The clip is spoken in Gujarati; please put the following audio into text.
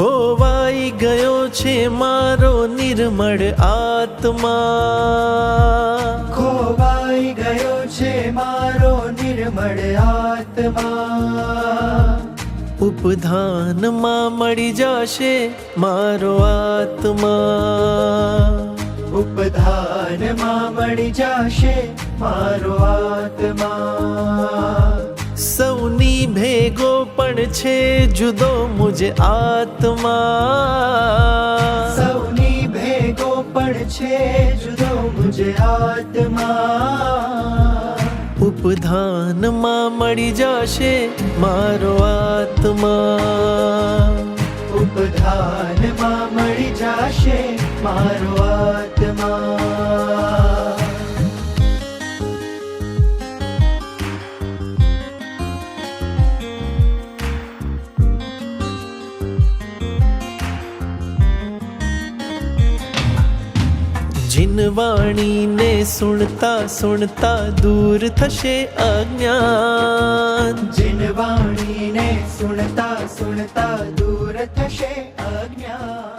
ખોવાઈ ગયો છે મારો નિર્મળ આત્મા. ખોવાઈ ગયો છે મારો નિર્મળ આત્મા. ઉપધાનમાં મળી જશે મારો આત્મા. ઉપધાનમાં મળી જશે મારો આત્મા. સૌની ભેગો પણ છે જુદો મુજ આત્મા. સૌની ભેગો પણ છે જુદો મુજે આત્મા. ઉપધાનમાં મળી જશે મારો આત્મા. ઉપધાનમાં મળી જશે મારો જીનવાણીને સુણતા સુણતા દૂર થશે અજ્ઞાન. જીન વાણીને સુણતા સુણતા દૂર થશે અજ્ઞાન.